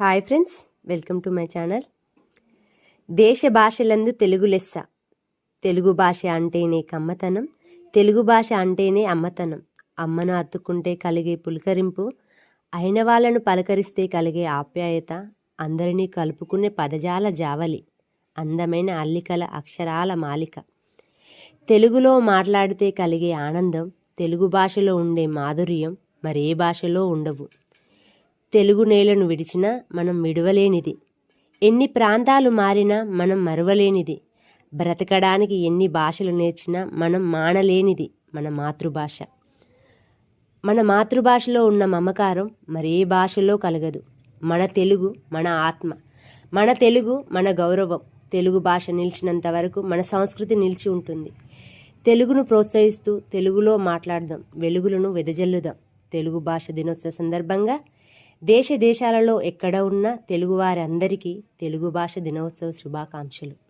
Hi friends welcome to my channel దేశ భాషలందు తెలుగు లెస్స. తెలుగు భాష అంటేనే కమ్మతనం తెలుగు భాష అంటేనే అమ్మతనం. అమ్మను అత్తుకుంటే కలిగే పులకరింపు అయిన వాళ్ళను పలకరిస్తే కలిగే ఆప్యాయత అందరినీ కలుపుకునే పదజాల జావలి అందమైన అల్లికల అక్షరాల మాలిక. తెలుగులో మాట్లాడితే కలిగే ఆనందం తెలుగు భాషలో ఉండే మాధుర్యం మరే భాషలో ఉండవు. తెలుగు నేలను విడిచినా మనం విడవలేనిది. ఎన్ని ప్రాంతాలు మారినా మనం మరవలేనిది. బ్రతకడానికి ఎన్ని భాషలు నేర్చినా మనం మానలేనిది మన మాతృభాష. మన మాతృభాషలో ఉన్న మమకారం మరే భాషలో కలగదు. మన తెలుగు మన ఆత్మ. మన తెలుగు మన గౌరవం. తెలుగు భాష నిలిచినంత వరకు మన సంస్కృతి నిలిచి ఉంటుంది. తెలుగును ప్రోత్సహిస్తూ తెలుగులో మాట్లాడదాం. వెలుగులను వెదజల్లుదాం. తెలుగు భాష దినోత్సవ సందర్భంగా దేశ దేశాలలో ఎక్కడ ఉన్న తెలుగువారందరికీ తెలుగు భాష దినోత్సవ శుభాకాంక్షలు.